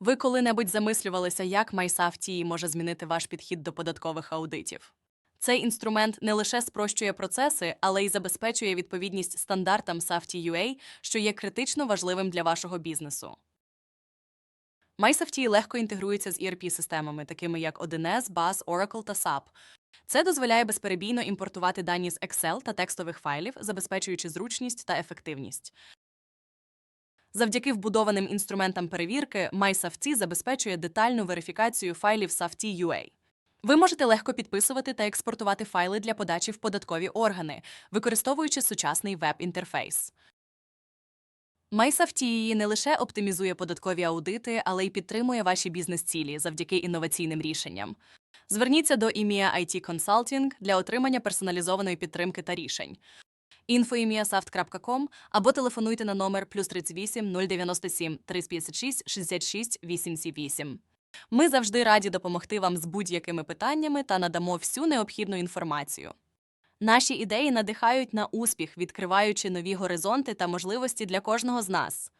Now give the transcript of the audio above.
Ви коли-небудь замислювалися, як MySafety може змінити ваш підхід до податкових аудитів? Цей інструмент не лише спрощує процеси, але й забезпечує відповідність стандартам Safety UA, що є критично важливим для вашого бізнесу. MySafety легко інтегрується з ERP-системами, такими як 1С, BAS, Oracle та SAP. Це дозволяє безперебійно імпортувати дані з Excel та текстових файлів, забезпечуючи зручність та ефективність. Завдяки вбудованим інструментам перевірки, MySafety забезпечує детальну верифікацію файлів Safety. Ви можете легко підписувати та експортувати файли для подачі в податкові органи, використовуючи сучасний веб-інтерфейс. MySafety не лише оптимізує податкові аудити, але й підтримує ваші бізнес-цілі завдяки інноваційним рішенням. Зверніться до EMEA IT Consulting для отримання персоналізованої підтримки та рішень. info.emiasaft.com або телефонуйте на номер плюс 38 097 356 66 878. Ми завжди раді допомогти вам з будь-якими питаннями та надамо всю необхідну інформацію. Наші ідеї надихають на успіх, відкриваючи нові горизонти та можливості для кожного з нас.